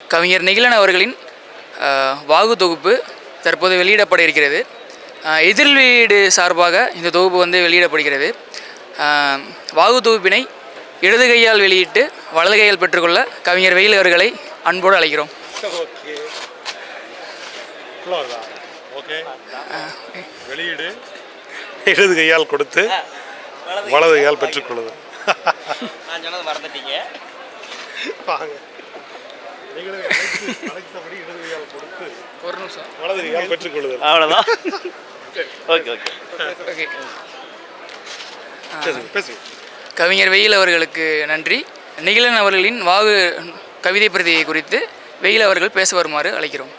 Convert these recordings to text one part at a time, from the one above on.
கவிஞர் நெகிழன் அவர்களின் வாகு தொகுப்பு தற்போது வெளியிடப்பட இருக்கிறது. எதிர் வீடு சார்பாக இந்த தொகுப்பு வந்து வெளியிடப்படுகிறது. வாகு தொகுப்பினை இடது கையால் வெளியிட்டு வலது கையால் பெற்றுக்கொள்ள கவிஞர் வெயில் அவர்களை அன்போடு அழைக்கிறோம். ஓகே. அவ்வளோதான் ஓகே. வெளியீடு. இடது கையால் கொடுத்து வலது கையால் பெற்றுக்கொள்ளுது நான் சொன்னது மறந்துட்டீங்க. ஒரு நிமிஷம். வலது கையால் பெற்றுக்கொள்ளுது அவ்வளோதான் ஓகே ஓகே. ஓகே. பேசுங்க பேசுங்க கவிஞர் வெயில் அவர்களுக்கு நன்றி. நெகிழன் அவர்களின் வாகு கவிதை பிரதியை குறித்து வெயில் அவர்கள் பேச வருமாறு அழைக்கிறோம்.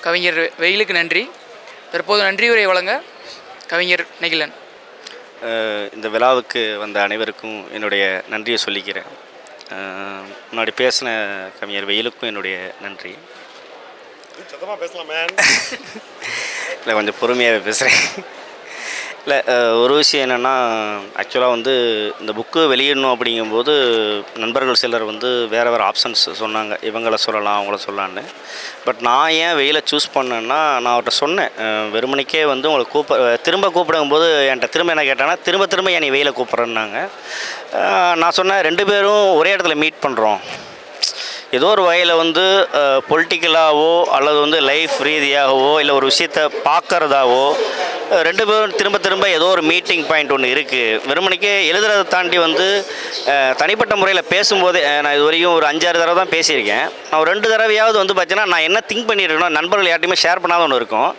கவிஞர் வெயிலுக்கு நன்றி. தற்போது நன்றி உரை வழங்க கவிஞர் நெகிழன் அஹ் இந்த விழாவுக்கு வந்த அனைவருக்கும் என்னுடைய நன்றியை சொல்லிக்கிறேன். முன்னாடி பேசின கவிஞர் வெயிலுக்கும் என்னுடைய நன்றி. இல்லை கொஞ்சம் பொறுமையாகவே பேசுகிறேன் இல்லை ஒரு விஷயம் என்னென்னா ஆக்சுவலாக வந்து இந்த புக்கு வெளியிடணும் அப்படிங்கும்போது நண்பர்கள் சிலர் வந்து வேறு வேறு ஆப்ஷன்ஸ் சொன்னாங்க. இவங்களை சொல்லலாம் அவங்கள சொல்லலான்னு பட் நான் ஏன் வெயில சூஸ் பண்ணேன்னா நான் அவர்கிட்ட சொன்னேன். வெறுமனைக்கே வந்து உங்களை கூப்ப திரும்ப கூப்பிடும்போது என்கிட்ட திரும்ப என்ன கேட்டேன்னா திரும்ப திரும்ப என்னை வெயில கூப்பிட்றேன்னாங்க. நான் சொன்னேன் ரெண்டு பேரும் ஒரே இடத்துல மீட் பண்ணுறோம் ஏதோ ஒரு வகையில் வந்து பொலிட்டிக்கலாகவோ அல்லது வந்து லைஃப் ரீதியாகவோ இல்லை ஒரு விஷயத்தை பார்க்குறதாவோ ரெண்டு பேரும் திரும்ப திரும்ப ஏதோ ஒரு மீட்டிங் பாயிண்ட் ஒன்று இருக்குது வெறுமனைக்கு எழுதுறதை தாண்டி வந்து தனிப்பட்ட முறையில் பேசும்போதே நான் இது வரைக்கும் ஒரு அஞ்சாறு தடவை தான் பேசியிருக்கேன். நான் ஒரு ரெண்டு தடவையாவது வந்து பார்த்தீங்கன்னா நான் என்ன திங்க் பண்ணிட்டு இருக்கணும் நண்பர்கள் யார்ட்டையுமே ஷேர் பண்ணாத ஒன்று இருக்கும்.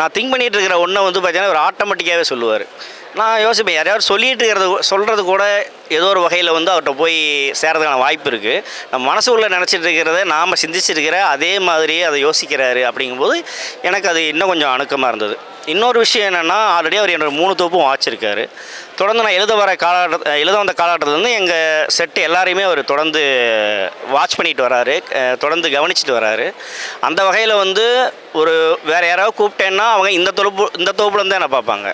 நான் திங்க் பண்ணிட்டு இருக்கிற ஒன்றை வந்து பார்த்தீங்கன்னா ஒரு ஆட்டோமேட்டிக்காகவே சொல்லுவார். நான் யோசிப்பேன் யாரையாவது சொல்லிட்டு இருக்கிறது சொல்கிறது கூட ஏதோ ஒரு வகையில் வந்து அவர்கிட்ட போய் சேரதுக்கான வாய்ப்பு இருக்குது நம்ம மனசு உள்ள நினச்சிட்டு இருக்கிறத நாம் சிந்திச்சிருக்கிற அதே மாதிரியே அதை யோசிக்கிறாரு அப்படிங்கும்போது எனக்கு அது இன்னும் கொஞ்சம் அணுக்கமாக இருந்தது. இன்னொரு விஷயம் என்னென்னா ஆல்ரெடி அவர் என்னோட மூணு தோப்பும் வாச்சிருக்காரு. தொடர்ந்து நான் எழுத வர காலகட்ட எழுத வந்த காலகட்டத்துலேருந்து எங்கள் செட்டு எல்லாரையுமே அவர் தொடர்ந்து வாட்ச் பண்ணிட்டு வராரு. தொடர்ந்து கவனிச்சிட்டு வராரு. அந்த வகையில் வந்து ஒரு வேறு யாராவது கூப்பிட்டேன்னா அவங்க இந்த தொகுப்பு இந்த தொப்புலேருந்து தான் என்ன பார்ப்பாங்க.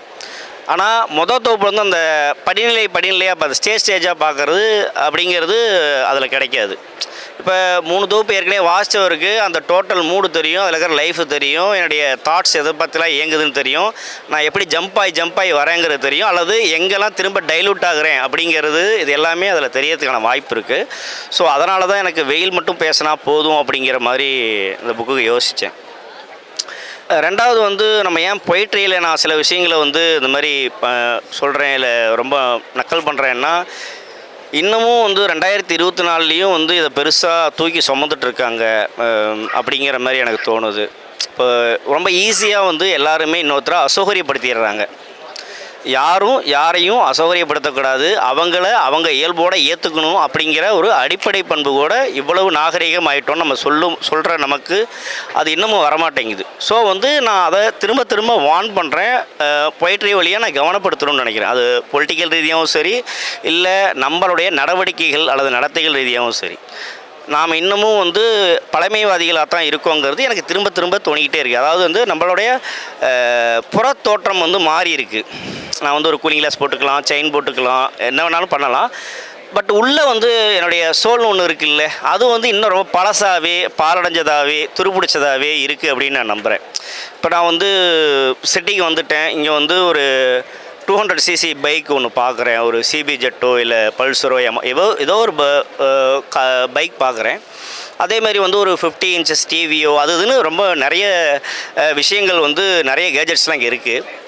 ஆனால் மொதல் தொகுப்பு வந்து அந்த படிநிலை படிநிலையாக பார்த்து ஸ்டேஜ் ஸ்டேஜாக பார்க்குறது அப்படிங்கிறது அதில் கிடைக்காது. இப்போ மூணு தொகுப்பு ஏற்கனவே வாசித்தவருக்கு அந்த டோட்டல் மூடு தெரியும் அதில் இருக்கிற லைஃப் தெரியும் என்னுடைய தாட்ஸ் எதை பற்றிலாம் இயங்குதுன்னு தெரியும். நான் எப்படி ஜம்ப் ஆகி ஜம்ப் ஆகி வரேங்கிறது தெரியும். அல்லது எங்கெல்லாம் திரும்ப டைலூட் ஆகுறேன் அப்படிங்கிறது இது எல்லாமே அதில் தெரியறதுக்கான வாய்ப்பு இருக்குது ஸோ அதனால தான் எனக்கு வெயில் மட்டும் பேசினா போதும் அப்படிங்கிற மாதிரி இந்த புக்கு யோசித்தேன் ரெண்டாவது வந்து நம்ம ஏன் பொயிட்ரியில் நான் சில விஷயங்களை வந்து இந்த மாதிரி சொல்கிறேன் இல்லை ரொம்ப நக்கல் பண்ணுறேன்னா இன்னமும் வந்து ரெண்டாயிரத்தி இருபத்தி நாலுலேயும் வந்து இதை பெருசாக தூக்கி சுமந்துட்டுருக்காங்க அப்படிங்கிற மாதிரி எனக்கு தோணுது. இப்போ ரொம்ப ஈஸியாக வந்து எல்லாருமே இன்னொருத்தரை அசௌகரியப்படுத்திடுறாங்க. யாரும் யாரையும் அசௌகரியப்படுத்தக்கூடாது. அவங்கள அவங்க இயல்போடு ஏற்றுக்கணும் அப்படிங்கிற ஒரு அடிப்படை பண்பு கூட இவ்வளவு நாகரிகம் ஆகிட்டோம் நம்ம சொல்லும் சொல்கிற நமக்கு அது இன்னமும் வரமாட்டேங்குது. ஸோ வந்து நான் அதை திரும்ப திரும்ப வான் பண்ணுறேன் பொயிட்ரி வழியாக நான் கவனப்படுத்தணும்னு நினைக்கிறேன். அது பொலிட்டிக்கல் ரீதியாகவும் சரி இல்லை நம்மளுடைய நடவடிக்கைகள் அல்லது நடத்தைகள் ரீதியாகவும் சரி. நாம் இன்னமும் வந்து பழமைவாதிகளாக தான் இருக்கோங்கிறது எனக்கு திரும்ப திரும்ப தோணிக்கிட்டே இருக்குது அதாவது வந்து நம்மளுடைய புறத்தோற்றம் வந்து மாறி இருக்குது நான் வந்து ஒரு கூலிங் கிளாஸ் போட்டுக்கலாம் செயின் போட்டுக்கலாம் என்ன வேணாலும் பண்ணலாம். பட் உள்ளே வந்து என்னுடைய சோல்னு ஒன்று இருக்குல்ல அது வந்து இன்னும் ரொம்ப பழசாகவே பாலடைஞ்சதாகவே துருப்பிடிச்சதாகவே இருக்குது அப்படின்னு நான் நம்புகிறேன் இப்போ நான் வந்து சிட்டிக்கு வந்துட்டேன். இங்கே வந்து ஒரு டூ ஹண்ட்ரட் சிசி பைக் ஒன்று பார்க்குறேன் ஒரு சிபி ஜெட்டோ இல்லை பல்சரோ எம ஏதோ ஏதோ ஒரு பைக் பார்க்குறேன் அதே மாதிரி வந்து ஒரு ஃபிஃப்டி இன்ச்சஸ் டிவியோ அது இதுன்னு ரொம்ப நிறைய விஷயங்கள் வந்து நிறைய கேஜெட்ஸ்லாம் இங்கே இருக்குது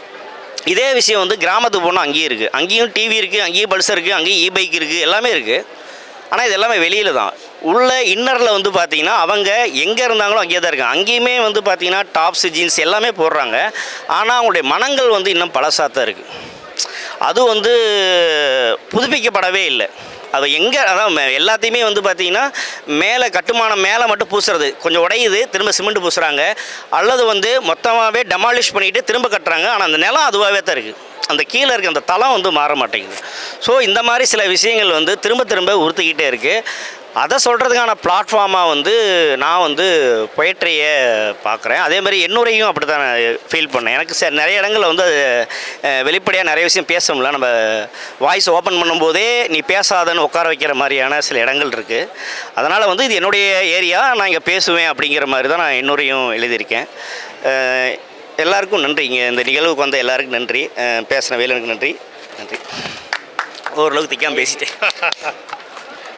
இதே விஷயம் வந்து கிராமத்துக்கு போனால் அங்கேயும் இருக்குது அங்கேயும் டிவி இருக்குது அங்கேயும் பல்சர் இருக்குது அங்கேயும் இ பைக் இருக்குது எல்லாமே இருக்குது ஆனால் இது எல்லாமே வெளியில் தான். உள்ள இன்னரில் வந்து பார்த்திங்கன்னா அவங்க எங்கே இருந்தாங்களோ அங்கேயே தான் இருக்காங்க. அங்கேயுமே வந்து பார்த்திங்கன்னா டாப்ஸ் ஜீன்ஸ் எல்லாமே போடுறாங்க. ஆனால் அவங்களுடைய மனங்கள் வந்து இன்னும் பழசாக தான் இருக்குது அது வந்து புதுப்பிக்கப்படவே இல்லை. அது எங்கே அதான் எல்லாத்தையுமே வந்து பார்த்திங்கன்னா மேலே கட்டுமானம் மேலே மட்டும் பூசுறது. கொஞ்சம் உடையுது திரும்ப சிமெண்ட் பூசுகிறாங்க அல்லது வந்து மொத்தமாகவே டெமாலிஷ் பண்ணிவிட்டு திரும்ப கட்டுறாங்க. ஆனால் அந்த நிலம் அதுவாகவே தான் இருக்குது அந்த கீழே இருக்க அந்த தளம் வந்து மாற மாட்டேங்குது. ஸோ இந்த மாதிரி சில விஷயங்கள் வந்து திரும்ப திரும்ப உறுத்திக்கிட்டே இருக்குது அதை சொல்கிறதுக்கான பிளாட்ஃபார்மாக வந்து நான் வந்து பொயட்ரியை பார்க்குறேன் அதே மாதிரி என்னுரையும் அப்படி தான் ஃபீல் பண்ணேன். எனக்கு ச நிறைய இடங்களில் வந்து அது வெளிப்படையாக நிறைய விஷயம் பேச நம்ம வாய்ஸ் ஓப்பன் பண்ணும்போதே நீ பேசாதன்னு உட்கார வைக்கிற மாதிரியான சில இடங்கள் இருக்குது அதனால் வந்து இது என்னுடைய ஏரியா நான் இங்கே பேசுவேன் அப்படிங்கிற மாதிரி தான் நான் என்னுரையும் எழுதியிருக்கேன். எல்லாருக்கும் நன்றி. இங்கே இந்த நிகழ்வுக்கு வந்த எல்லாருக்கும் நன்றி. பேசின வேலனுக்கு நன்றி. நன்றி. ஓரளவுக்கு திக்காமல் பேசிட்டேன்.